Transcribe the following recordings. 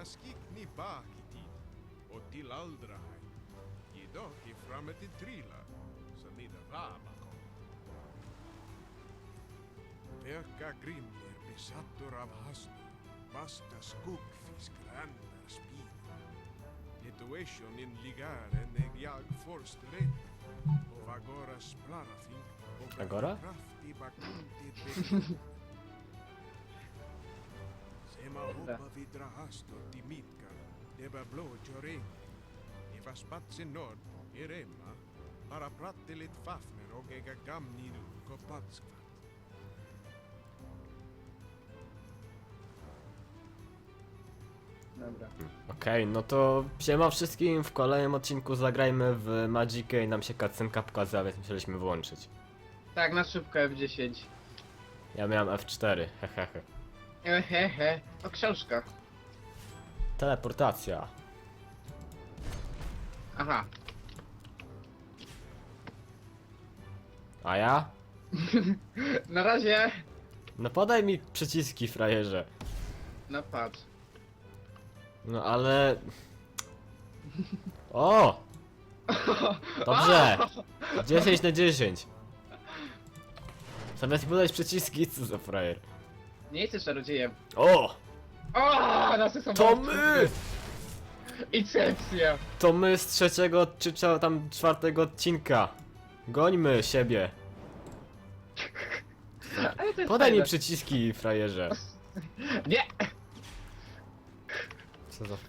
taskigt bak i och till Aldraheim. Ge dock framme till Trila, så ni rama kom. Pelkkä Grimmer besattor av hastu, vasta skuggfisk rannar spira. Situationen ligger när jag först rätt och Agora splarra och Agora? kraftig bakunti bekymmer. Sema hoppa vid drahastot i mitkan, det var blå joreng. I var spatsen nord, i remma, para prattelit fafner och ega gamninu kopatskvat. Dobra. Okej, no to siema wszystkim, w kolejnym odcinku zagrajmy w Magicę i nam się cutscenka pokazała, więc musieliśmy włączyć. Tak, na szybko F10. Ja miałem F4, hehehe. Hehehe, to książka. Teleportacja. Aha. A ja? Na razie. No podaj mi przyciski, frajerze. No patrz. No ale... O! Dobrze! 10 na 10. Zamiast mi podać przyciski, co za frajer. Nie jesteś czarodziejem. O! O, nasy są To my! Incepcja. To my z trzeciego czy cza- tam czwartego odcinka. Gońmy siebie. Ale to jest Podaj mi fajne. przyciski, frajerze. Nie! Co za...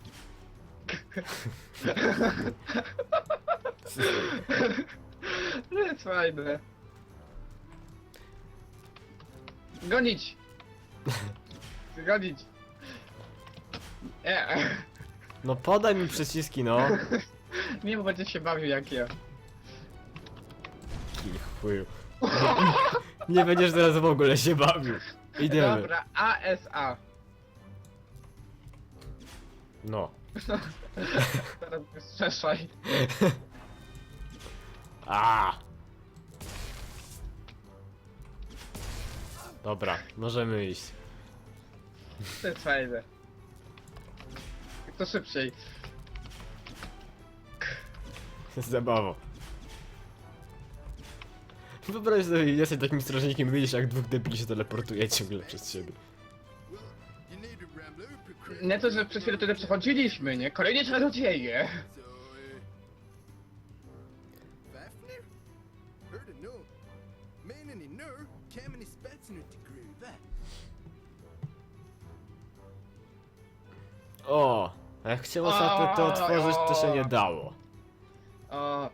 To jest fajne. Gonić! Gonić! Nie, No podaj mi przyciski, no. nie, bo będzie się bawił jak ja. I chuju. Nie będziesz teraz w ogóle się bawił. Idziemy. Dobra, ASA. No. Teraz strzeszaj. A. Dobra, możemy iść. To jest fajne. Jak to szybciej. Zabawa. Wyobraź sobie, jesteś takim strażnikiem, widzisz jak dwóch debili się teleportuje ciągle przez siebie. Nie to, że przed chwilą tutaj przechodziliśmy, nie? Kolejnie czarodzieje. O! a Jak chciało sobie to otworzyć, to się nie dało. O.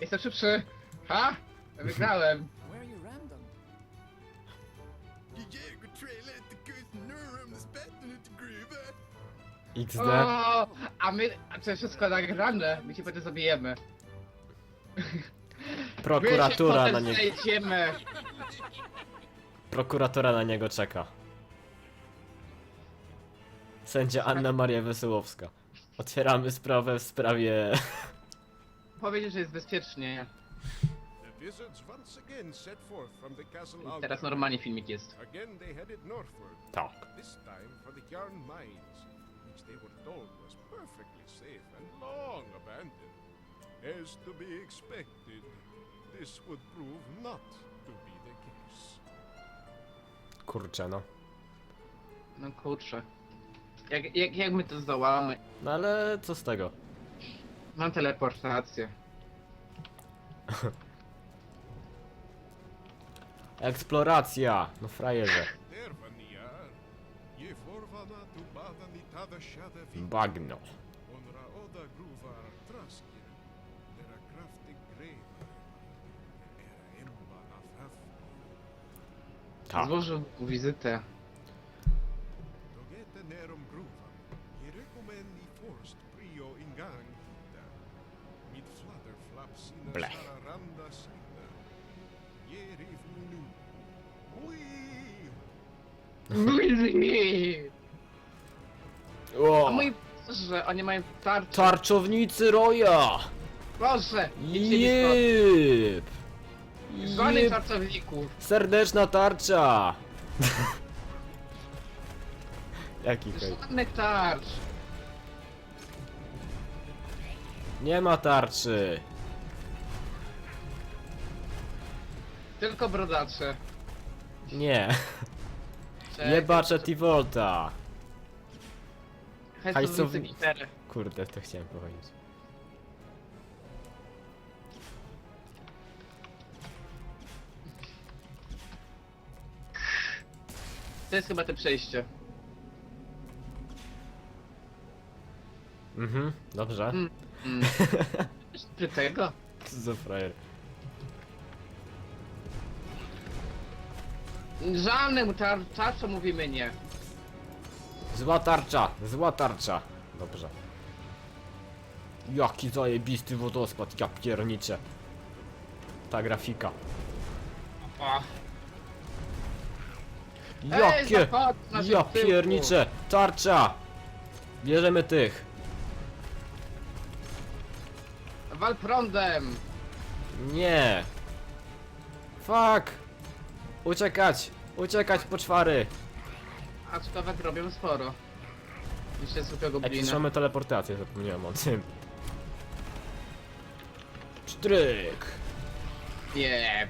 Jestem szybszy. Ha? Wygrałem. Where you them? XD. O, a my, a to jest wszystko nagrane. My się potem zabijemy. Prokuratura my się na potem niego. znajdziemy. Prokuratura na niego czeka. Sędzia Anna Maria Wesołowska. Otwieramy sprawę w sprawie. Powiedzieć, że jest bezpiecznie. The wizards once again set forth from the castle Teraz normalnie filmik jest. Again they headed northward, Tak. this time for the Yarn Mines, which they were told was perfectly safe and long abandoned. As to be expected, this would prove not to be the case. Kurczę, no. No kurczę. Jak, jak, jak my to zdołamy? No ale co z tego? Mam teleportację. Eksploracja! No frajerze. Tu badan i tada vin. Bagno. Gruvar. Dera kraftig. Era emba Tak. Złożył wizytę. Blech. O! A mój Boże, oni mają tarczę. Tarczownicy Roja! Stąd. Żadnych Jep! tarczowników. Serdeczna tarcza! Jaki hejt? Żadnych tarcz. Nie ma tarczy. Tylko brodacze. Nie. Czekaj, Jebacze T-Volta. Hajsownicy hajsowni- cztery. Kurde, to chciałem powiedzieć. To jest chyba te przejście. Mhm, dobrze. Mm. Mm. Przy tego? Co za frajer. Żadnym tar tarczą mówimy nie. Zła tarcza, zła tarcza. Dobrze. Jaki zajebisty wodospad, ja pierniczę. Ta grafika. O. Jakie, zachodź na ja tyłku. pierniczę, tarcza. Bierzemy tych. Wal prądem! Nie. Fuck. Uciekać, uciekać poczwary. Aczkolwiek robią sporo. Jeszcze zwykłego Jak blina. mamy teleportację, zapomniałem o tym. Pstryk. Jeb.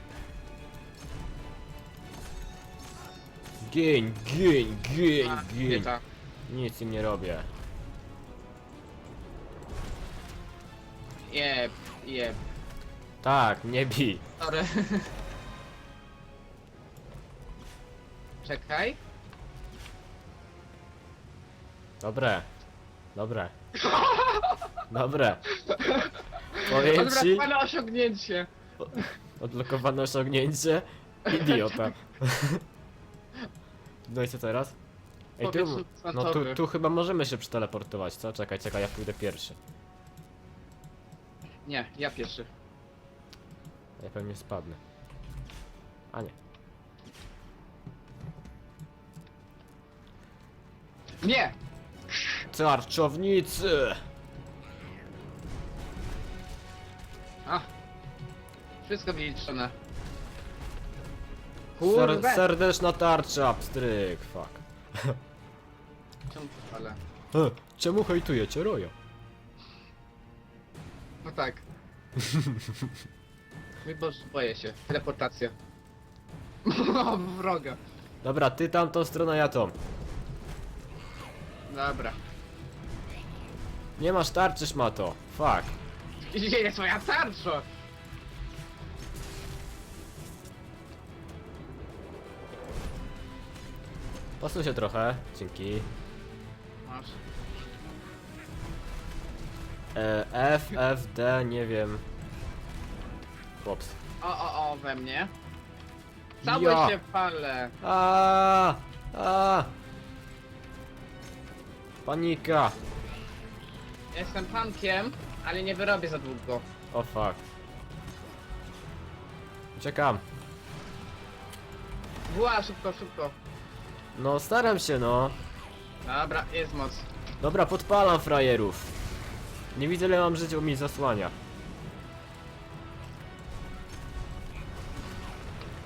Gień, gień, gień, A, gień. Nic im nie robię. Jeb, jeb. Tak, nie bij. Sorry. Czekaj. Dobre. Dobre. Dobre. Powiem ci, Odwracane osiągnięcie. odblokowane osiągnięcie. Idiota. No i co teraz? Ej, tu, no tu, tu chyba możemy się przeteleportować, co? Czekaj, czekaj, ja pójdę pierwszy. Nie, ja pierwszy. Ja pewnie spadnę. A nie. Nie! Tarczownicy! A. Wszystko wyliczone. Ser serdeczna tarcza, pstryk, fuck. Czemu to fale? E, czemu hejtujecie Roja? No tak. Mój Boże, boję się. Teleportacja. O, wroga. Dobra, ty tamtą stronę, ja tą. Dobra. Nie masz tarczy, szmato. Fuck. Gdzie jest moja tarcza? Posuń się trochę, dzięki. Masz. E, F, F, D, nie wiem. Chłops. O, o, o, we mnie. Cały Ja. się fale. A, Panika. Jestem pankiem, ale nie wyrobię za długo. O fuck. Uciekam. Była, szybko, szybko. No staram się no. Dobra, jest moc. Dobra, podpalam frajerów. Nie widzę ile mam życia, bo mi zasłania.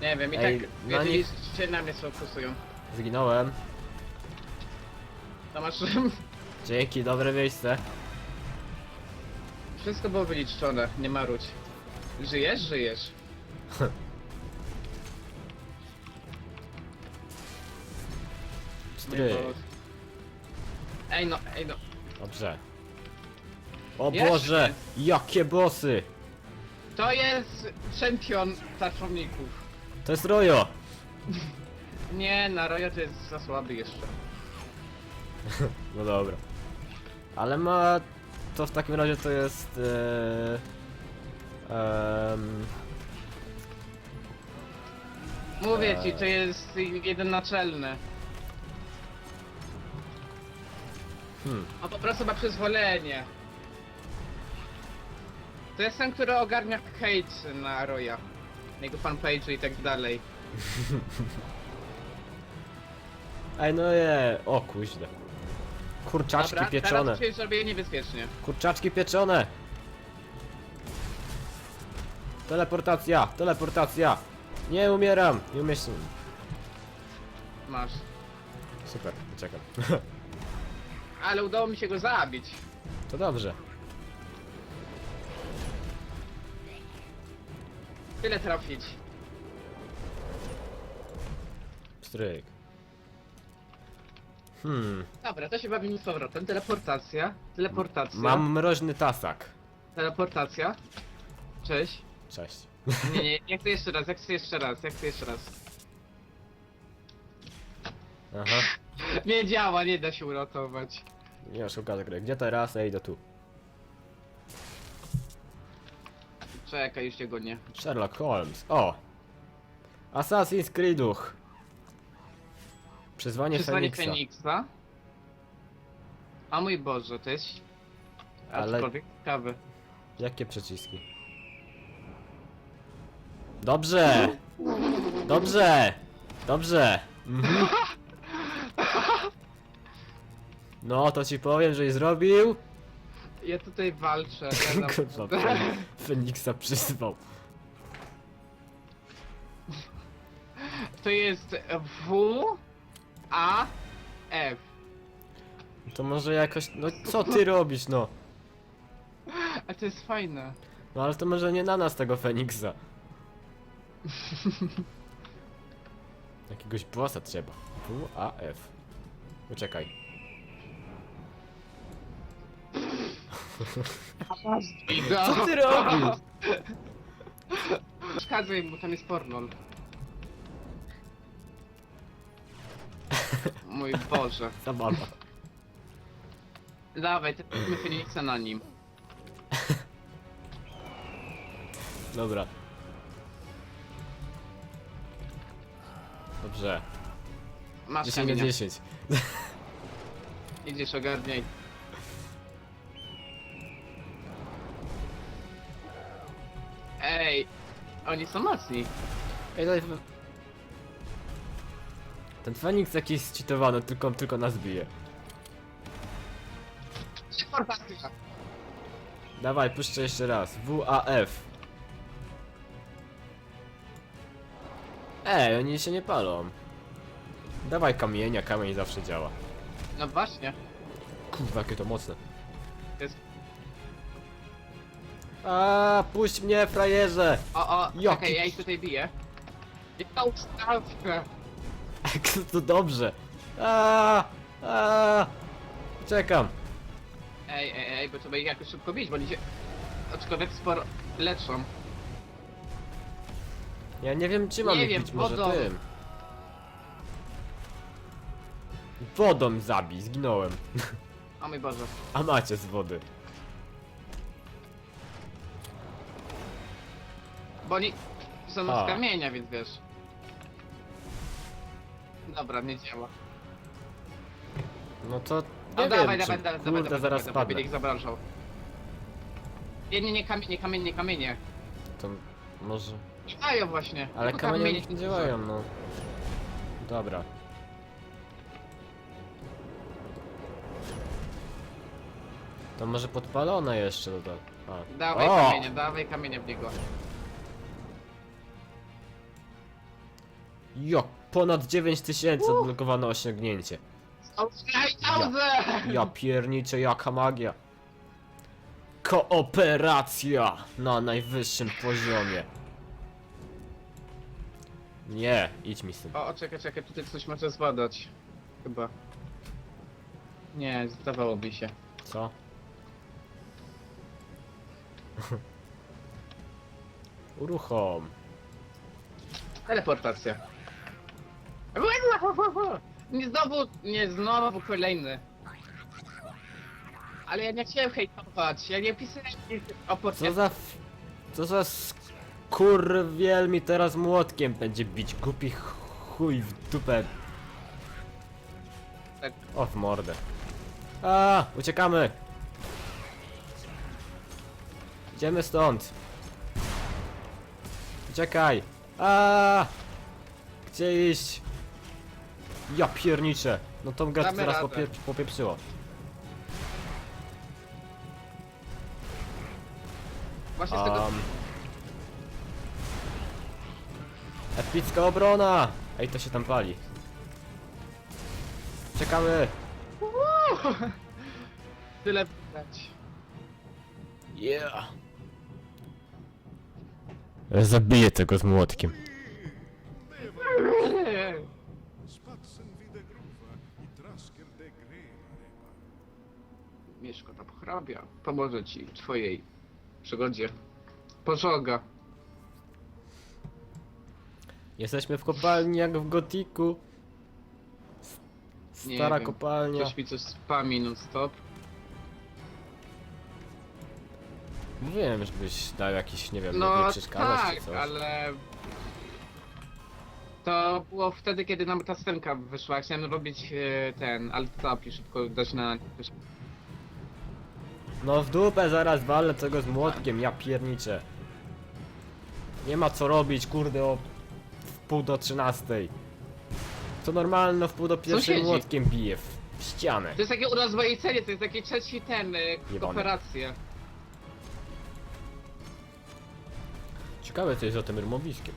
Nie wiem, i Ej, tak na jeżeli nich- się na mnie fokusują. Zginąłem. To masz... Dzięki, dobre miejsce. Wszystko było wyliczone, nie marudź. Żyjesz? Żyjesz. Marudź. Ej no, ej no. Dobrze. O Jeszcze. Boże, jakie bossy! To jest czempion tarczowników. To jest Rojo! Nie, na Royo to jest za słaby jeszcze. No dobra. Ale ma... To w takim razie to jest... E... em, Mówię ci, Eee. to jest jeden naczelny. hmm. On po prostu ma przyzwolenie. To jest ten, który ogarnia hate na Roya. Jego fanpage i tak dalej. Ej, no je... O kuźle. Kurczaczki Dobra, pieczone. teraz zrobię niebezpiecznie. Kurczaczki pieczone! Teleportacja! Teleportacja! Nie umieram! Nie umiesz... Masz. Super, czekam. Ale udało mi się go zabić. To dobrze. Tyle trafić. Stryk. Hmm, Dobra, to się bawimy z powrotem. Teleportacja. Teleportacja. mam mroźny tasak. Teleportacja. Cześć. Cześć. Nie, nie, jak to jeszcze raz, jak to jeszcze raz, jak to jeszcze raz. Aha. Nie działa, nie da się uratować. Nie szukam gry. Gdzie teraz? Ja idę tu. Czekaj, już się go nie. Sherlock Holmes. O! Assassin's Creeduch. Przyzwanie Przesłanie Feniksa. Feniksa. A mój Boże, to jest... Ale- Aczkolwiek ciekawe. Jakie przyciski? Dobrze! Dobrze! Dobrze! Mhm. No, to ci powiem, że i zrobił. Ja tutaj walczę. Ja Kurwa, Fe- Feniksa przyzwał. To jest W, A, F. To może jakoś... No co ty robisz, no? A to jest fajne. No ale to może nie na nas tego Feniksa. Jakiegoś bossa trzeba. W, A, F. Poczekaj. Co ty robisz? Przeszkadzaj mu, tam jest pornol. Mój Boże. Zabawa. Dawaj, ty Feniksa na nim. Dobra. Dobrze. Masz 10 na kamienia. 10. Idziesz, ogarniaj. Ej, oni są mocni. Ej, daj... Ten Feniks jakiś zcheatowany, tylko, tylko nas bije. Teleportacja. Dawaj, puszczę jeszcze raz. WAF. Ej, oni się nie palą. Dawaj kamienia, kamień zawsze działa. No właśnie. Kurwa, jakie to mocne. Jest... A, puść mnie, frajerze! O, o, Jaki- czekaj, ja ich tutaj biję. Ja ustawkę. To dobrze. A, a, czekam. Ej, ej, ej, bo trzeba ich jakoś szybko bić, bo oni się... Aczkolwiek sporo leczą. Ja nie wiem, czy mam Nie ich wiem, bić, może wodą. tym. Wodą zabij, zginąłem. O mój Boże. A macie z wody. Bo oni są A. z kamienia, więc wiesz. Dobra, nie działa. No to No nie dawaj, wiem, dawaj, czy, dawaj, kurde, dawaj, dawaj, zaraz dawaj, padnę. zabrążał. Nie, nie, nie, kamienie, kamienie, kamienie. To może... Działają właśnie. Ale kamienie nie działają, no. Dobra. To może podpalone jeszcze tak. A. Dawaj O! kamienie, dawaj kamienie w niego. Jo, ponad 9000 odblokowane osiągnięcie. Dobrze! Ja pierniczę, jaka magia. Kooperacja na najwyższym poziomie. Nie, idź mi z tym. O, o, czekaj, czekaj, tutaj coś może zbadać. Chyba. Nie, zdawało mi się. Co? Uruchom. Teleportacja. Nie znowu, nie znowu kolejny. Ale ja nie chciałem hejtować, ja nie pisałem nic o Co za... f- Co za skurwiel mi teraz młotkiem będzie bić. Głupi chuj w dupę. Tak. O, w mordę. A, uciekamy. Idziemy stąd. Uciekaj. A, Gdzie iść? Ja pierniczę. No tą Damy teraz radę. popie popieprzyło. Właśnie z tego... Um, epicka obrona! Ej, to się tam pali. Uciekamy! Tyle widać. Yeah! Zabiję tego z młotkiem. Pochrabia. Pomoże ci w twojej przygodzie. Pożoga. Jesteśmy w kopalni jak w gotiku. S- Nie Stara wiem. kopalnia. Ktoś mi coś spami non stop. Mówiłem, żebyś dał jakiś, nie wiem, No przeszkadzać tak, czy coś. ale... To było wtedy, kiedy nam ta scenka wyszła. Chciałem robić e, ten alt-tab i szybko dać na... No w dupę zaraz walę tego z młotkiem, ja pierniczę. Nie ma co robić, kurde, o w pół do trzynastej. To normalno w pół do pierwszej Sąsiedzi. młotkiem bije w w ścianę. To jest takie urozmaicenie, to jest taki trzeci ten, e, kooperacja. Ciekawe co jest za tym rymowiskiem.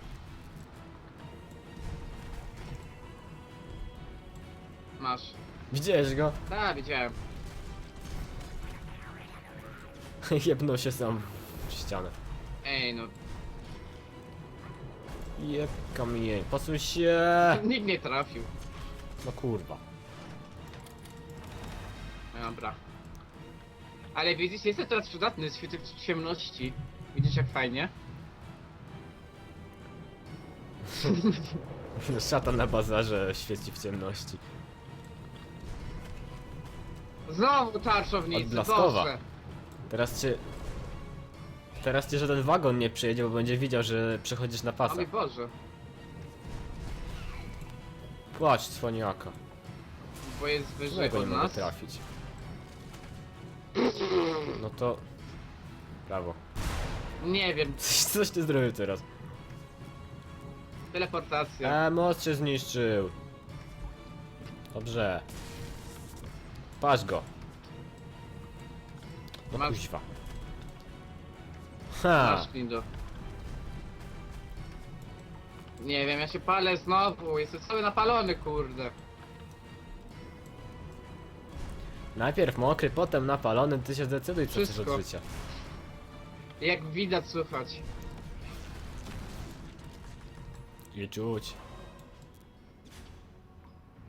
Masz. Widziałeś go? Tak, widziałem. Jebnął się sam w ścianę. Ej no, Jeb kamień, posuń się! nikt nie trafił. No kurwa. Dobra. Ale widzisz, jestem teraz przydatny z świetle w ciemności. Widzisz jak fajnie? Szatan na bazarze świeci w ciemności. Znowu czarczownicy, Odblaskowa. Boże. Teraz cię... Teraz cię żaden wagon nie przyjedzie, bo będzie widział, że przechodzisz na O pasach. mój Boże. Płacz, cwaniaka. Bo jest wyżej Czego nie od mogę nas. trafić? No to... Brawo. Nie wiem, Coś, coś ty zrobił teraz. teleportacja. A, most się zniszczył. Dobrze. Patrz go. No Masz- kuźwa. Ha! Masz Lindo. Nie wiem, ja się palę znowu, jestem cały napalony, kurde. Najpierw mokry, potem napalony, ty się zdecyduj co chcesz Wszystko. od życia. Jak widać, słychać. I czuć.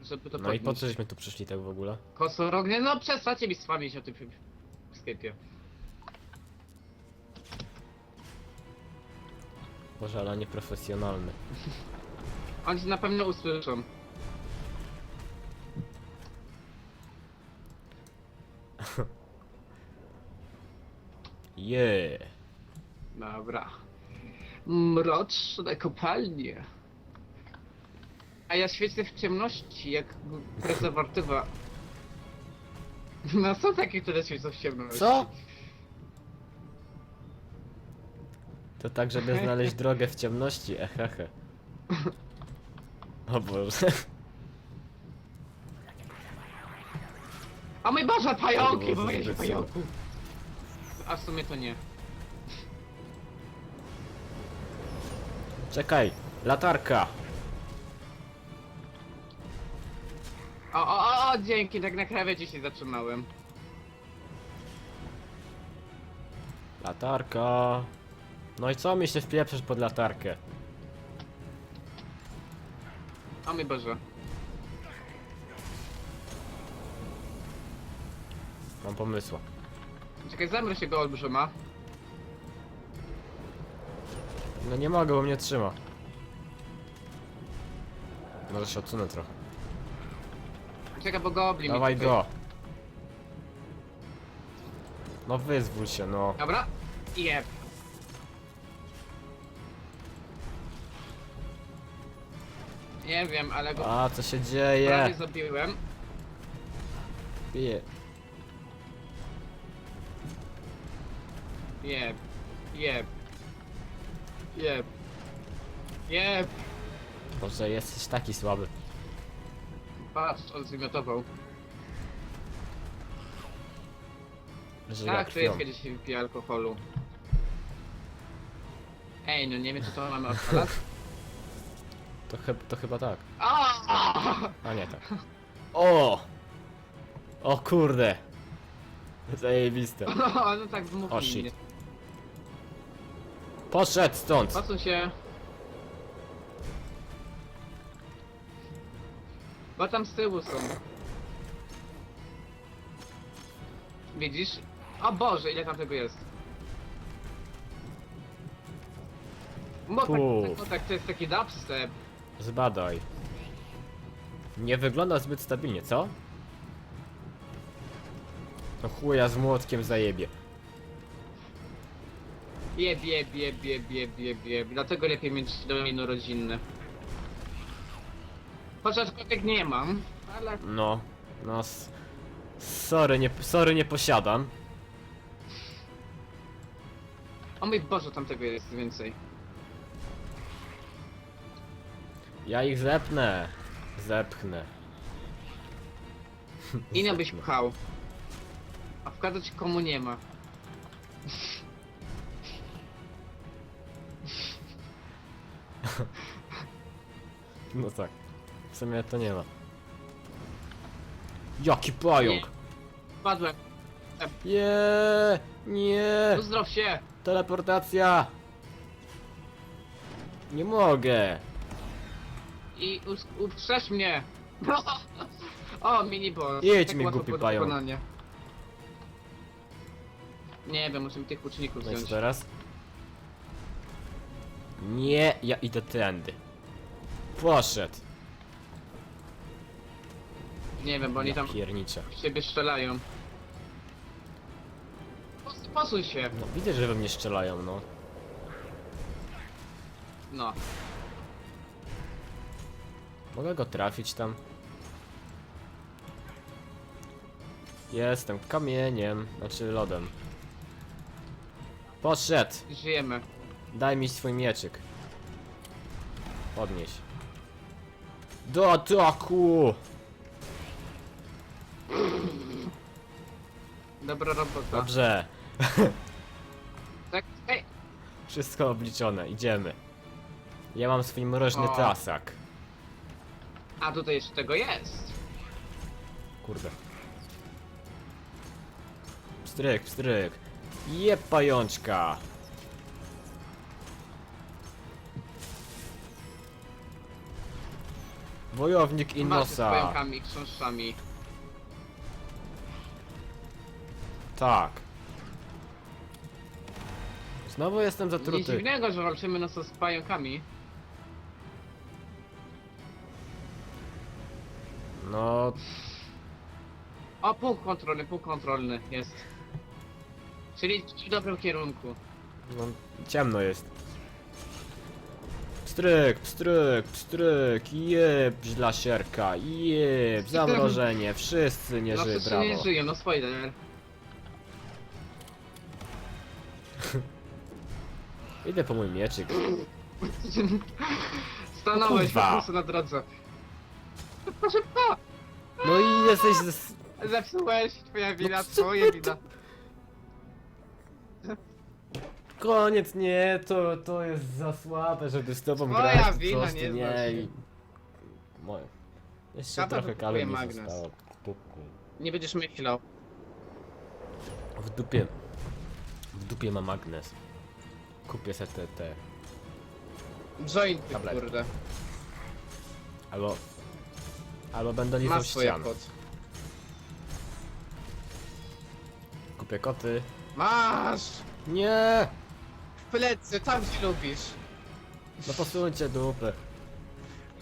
Żeby to No i po podnieść. co żeśmy tu przyszli tak w ogóle? Kosorognie, no przestańcie mi spamić o tym sklepie. Boże, ale nieprofesjonalny. Oni na pewno usłyszą. Yeah. Dobra. Mroczne kopalnie. A ja świecę w ciemności, jak prezerwatywa. No są takie, które świecą w ciemności. Co? To tak, żeby znaleźć drogę w ciemności, ehehe. O Boże. A mój Boże, pająki, było boję się pająków. A w sumie to nie. Czekaj, latarka. O, o, o, dzięki, tak na krawędzi się zatrzymałem. Latarka. No i co mi się wpieprzysz pod latarkę? O mój Boże. Mam pomysła. Czekaj, zamrę się go olbrzyma. No nie mogę, bo mnie trzyma. Może się odsunę trochę. Czekaj, bo goblin mi Dawaj tutaj- go. No wyzwól się, no. Dobra. Jeb. Nie wiem, ale go A, co się prawie dzieje? zabiłem. Bije. Jeb. Jeb. Jeb. Jeb. Boże, jesteś taki słaby. Patrz, on zwymiotował. Że Tak, to jest, krwią. kiedy się wypije alkoholu. Ej, no nie wiem, czy to mamy odpalać. To, chyb to chyba tak. A! A nie tak. O! O kurde! Zajebiste. No, no tak O, zmówili shit. mnie. Poszedł stąd! Patrzą się. Bo tam z tyłu są. Widzisz? O Boże, ile tam tego jest. Bo tak, tak, tak, to jest taki dubstep. Zbadaj. Nie wygląda zbyt stabilnie, co? No chuja z młotkiem zajebie. Jeb, jeb, jeb, jeb, jeb, jeb, jeb. Dlatego lepiej mieć domino rodzinne. Chociaż kotek nie mam, ale No, no. s- Sorry, nie, sorry, nie posiadam. o mój Boże, tam tego jest więcej. Ja ich zepnę. Zepchnę. Inne byś pchał. A wkazać komu nie ma. No tak. W sumie to nie ma. Jaki pająk! Padłem. Nie, nie, Uzdrow się! teleportacja! Nie mogę. I us- uprzesz mnie! o, mini boss. Jedź mi, łatwo głupi pająk. Nie wiem, musimy tych uczniów No i co wziąć. teraz? Nie, ja idę tędy. Poszedł. Nie wiem, bo oni tam pierniczę. w siebie strzelają. Pos- Posuń się! No widzę, że we mnie strzelają, no. No. Mogę go trafić tam. Jestem kamieniem, znaczy lodem. Poszedł! Żyjemy. Daj mi swój mieczyk. Podnieś. Do ataku! Dobra robota. Dobrze. Tak, ej! Wszystko obliczone, idziemy. Ja mam swój mroczny O. tasak. A tutaj jeszcze tego jest. Kurde. Pstryk, pstryk. Je pajączka. Wojownik Walczy z Innosa. pająkami, chrząszczami. Tak. Znowu jestem Nic zatruty. dziwnego, że walczymy no co z pająkami. No, O, punkt kontrolny, punkt kontrolny jest. Czyli w dobrym kierunku. no ciemno jest. Pstryk, pstryk, pstryk, jeb, dla sierka, jeb, zamrożenie, wszyscy nie no żyją, wszyscy nie brawo. żyją, no spoiler. Idę po mój mieczyk. Stanąłeś po Kurwa. prostu na drodze. Szybko, szybko! No i jesteś z... Zepsułeś, twoja wina, No co twoja ty- wina. Koniec, nie, to, to jest za słabe, żeby z tobą Twoja grać. po wina, prostu nie nie. znasz się. Moje. Jeszcze Kata trochę kalorii magnes. zostało. Pupku. Nie będziesz myślał. W dupie. W dupie ma magnes. Kupię se te, te. Jointy, Tablet. kurde. Albo. Albo będę lizał Masz swoje ścian. kot. Kupię koty. Masz! Nie! W plecy, tam gdzie lubisz. No posuńcie dupę.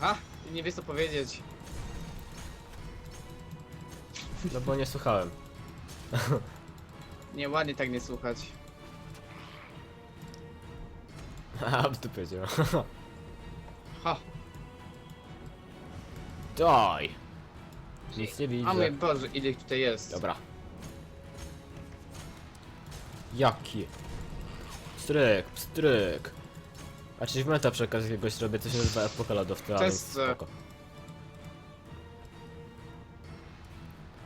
A, nie wiesz co powiedzieć. No bo nie słuchałem. Nie, ładnie tak nie słuchać. A, w dupie działa. Ha, Daj! Nic nie widzę. a mój Boże, ile ich tutaj jest. Dobra. Jaki? Pstryk, pstryk. Achievementa przy okazji jakiegoś robię, co się nazywa epoka lodowca, To więc jest, e, spoko.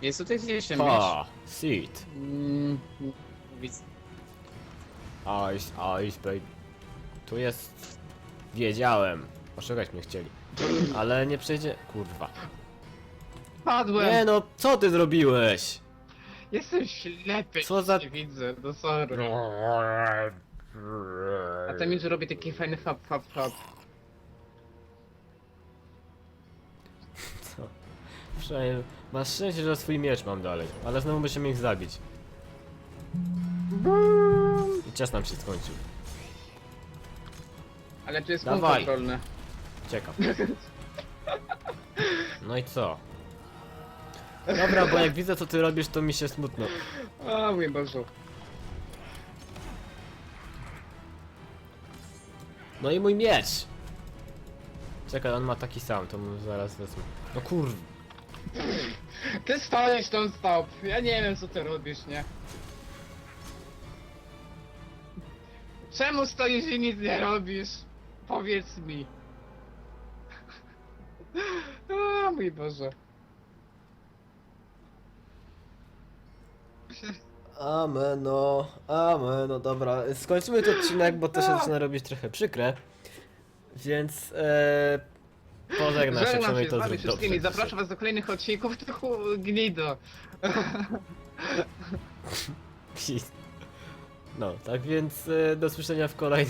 Jest tutaj gdzieś mieć. Ha! Seed. Mm, widz- Ice, ice, babe. Tu jest... Wiedziałem. Oszukać mnie chcieli. Ale nie przejdzie... Kurwa. spadłem! Nie no, co ty zrobiłeś? Jestem ślepy, Co za- nie widzę, no sorry. A ten mi robi taki fajny fab, fab, fab. Co? Przynajmniej masz szczęście, że swój miecz mam dalej, ale znowu musimy ich zabić. I czas nam się skończył. Ale tu jest punkt Dawaj. kontrolny. Ciekaw. No i co? Dobra, bo jak widzę co ty robisz, to mi się smutno. O mój Boże. No i mój miecz! Czekaj, on ma taki sam, to mu zaraz wezmę. No kur... Ty stoisz non stop. Ja nie wiem co ty robisz, nie? Czemu stoisz i nic nie robisz? Powiedz mi. O mój Boże. Ameno, ameno, dobra. Skończymy ten odcinek, bo to się zaczyna robić trochę przykre. Więc e, pożegnam się, Żegnam przynajmniej się z to wami wszystkimi. dobrze. Zapraszam was do kolejnych odcinków. Ty chu- gnido. No, tak więc e, do słyszenia w kolejnym